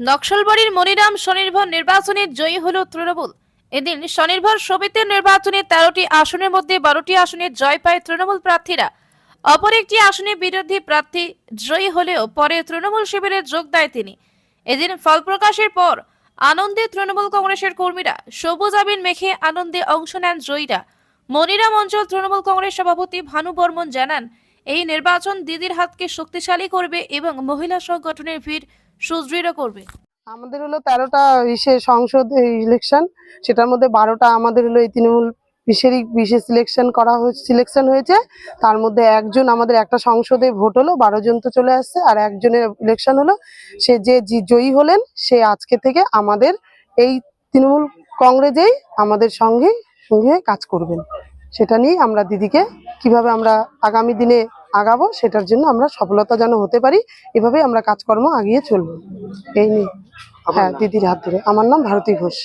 নকশালবাড়ির মনিরাম স্বনির্ভর নির্বাচনে জয়ী হল তৃণমূল। এদিন স্বনির্ভর সমিতির নির্বাচনে তেরোটি আসনের মধ্যে বারোটি আসনে জয় পায় তৃণমূল প্রার্থীরা। অপর একটি আসনে বিরোধী প্রার্থী জয়ী হলেও পরে তৃণমূল শিবিরে যোগ দেয় তিনি। এদিন ফল প্রকাশের পর আনন্দে তৃণমূল কংগ্রেসের কর্মীরা সবুজ আবির মেখে আনন্দে অংশ নেন জয়ীরা। মনিরাম অঞ্চল তৃণমূল কংগ্রেস সভাপতি ভানু বর্মন জানান এই নির্বাচন দিদির হাতকে শক্তিশালী করবে এবং মহিলা সংগঠনের ভিড় সুদৃঢ় করবে। আমাদের হলো তেরোটা ইসে সংসদ ইলেকশন সেটার মধ্যে বারোটা আমাদের হলো এই তৃণমূল বিশেরই বিশেষ সিলেকশন করা হয়েছে সিলেকশন হয়েছে। তার মধ্যে একজন আমাদের একটা সংসদে ভোট হলো, বারো জন তো চলে আসছে, আর একজনের ইলেকশন হলো। সে যে জয়ী হলেন, সে আজকে থেকে আমাদের এই তৃণমূল কংগ্রেসেই আমাদের সঙ্গে সঙ্গে কাজ করবেন। সেটা নিয়ে আমরা দিদিকে কীভাবে আমরা আগামী দিনে আগাবো সেটার জন্য আমরা সফলতা যেন হতে পারি এভাবেই আমরা কাজকর্ম আগিয়ে চলবো। এই নিয়ে। হ্যাঁ দিদির হাত ধরে। আমার নাম ভারতী ঘোষ।